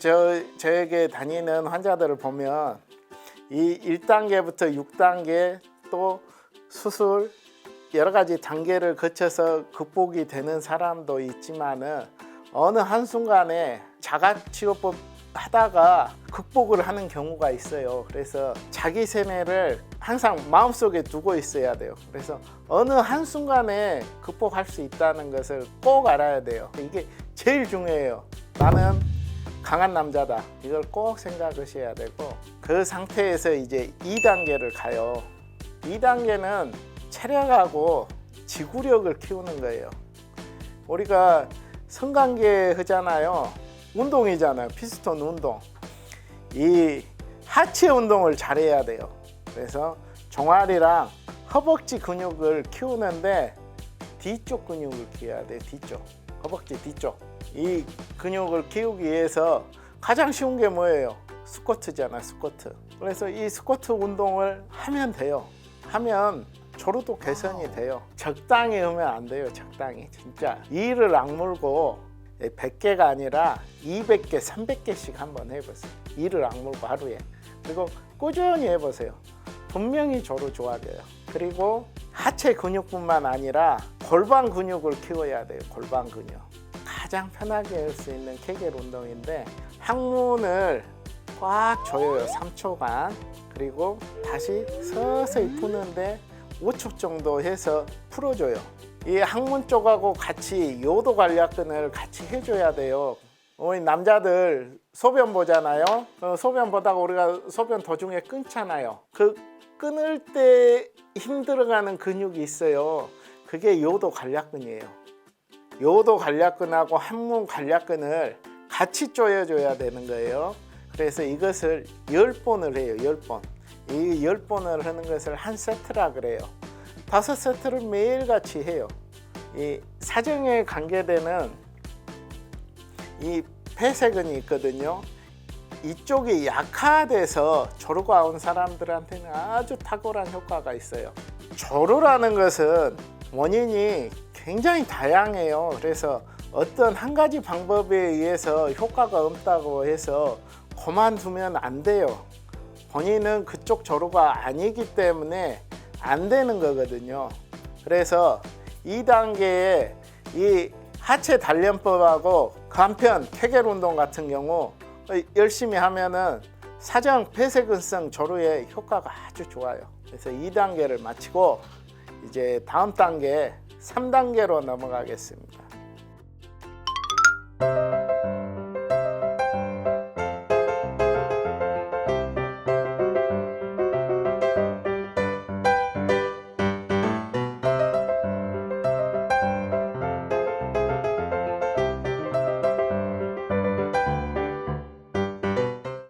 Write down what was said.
저 저에게 다니는 환자들을 보면 이 1단계부터 6단계 또 수술 여러 가지 단계를 거쳐서 극복이 되는 사람도 있지만은 어느 한순간에 자가치료법 하다가 극복을 하는 경우가 있어요. 그래서 자기 세뇌를 항상 마음속에 두고 있어야 돼요. 그래서 어느 한순간에 극복할 수 있다는 것을 꼭 알아야 돼요. 이게 제일 중요해요. 나는 강한 남자다. 이걸 꼭 생각하셔야 되고 그 상태에서 이제 2단계를 가요. 2단계는 체력하고 지구력을 키우는 거예요. 우리가 성관계 하잖아요. 운동이잖아요. 피스톤 운동. 이 하체 운동을 잘해야 돼요. 그래서 종아리랑 허벅지 근육을 키우는데 뒤쪽 근육을 키워야 돼요. 뒤쪽. 허벅지 뒤쪽. 이 근육을 키우기 위해서 가장 쉬운 게 뭐예요? 스쿼트잖아, 스쿼트. 그래서 이 스쿼트 운동을 하면 돼요. 하면 저로도 개선이 돼요. 적당히 하면 안 돼요. 적당히. 진짜 이를 악물고 100개가 아니라 200개, 300개씩 한번 해보세요. 이를 악물고 하루에. 그리고 꾸준히 해보세요. 분명히 저로 좋아져요. 그리고 하체 근육뿐만 아니라 골반 근육을 키워야 돼요. 골반 근육. 가장 편하게 할 수 있는 케겔 운동인데 항문을 꽉 조여요. 3초간. 그리고 다시 서서히 푸는데 5초 정도 해서 풀어줘요. 이 항문 쪽하고 같이 요도 관략근을 같이 해줘야 돼요. 우리 남자들 소변 보잖아요. 어, 소변 보다가 우리가 소변 도중에 끊잖아요. 그 끊을 때 힘들어가는 근육이 있어요. 그게 요도 관략근이에요. 요도 관략근하고 항문 관략근을 같이 조여줘야 되는 거예요. 그래서 이것을 열번을 해요. 열번이열번을 하는 것을 한 세트라 그래요. 다섯 세트를 매일같이 해요. 이 사정에 관계되는 이 폐쇄근이 있거든요. 이쪽이 약화돼서 조루가 온 사람들한테는 아주 탁월한 효과가 있어요. 조루라는 것은 원인이 굉장히 다양해요. 그래서 어떤 한 가지 방법에 의해서 효과가 없다고 해서 그만두면 안 돼요. 본인은 그쪽 조루가 아니기 때문에 안 되는 거거든요. 그래서 2단계에 이 하체 단련법하고 간편 케겔 운동 같은 경우 열심히 하면은 사정 폐쇄근성 조루의 효과가 아주 좋아요. 그래서 2단계를 마치고 이제 다음 단계 3단계로 넘어가겠습니다.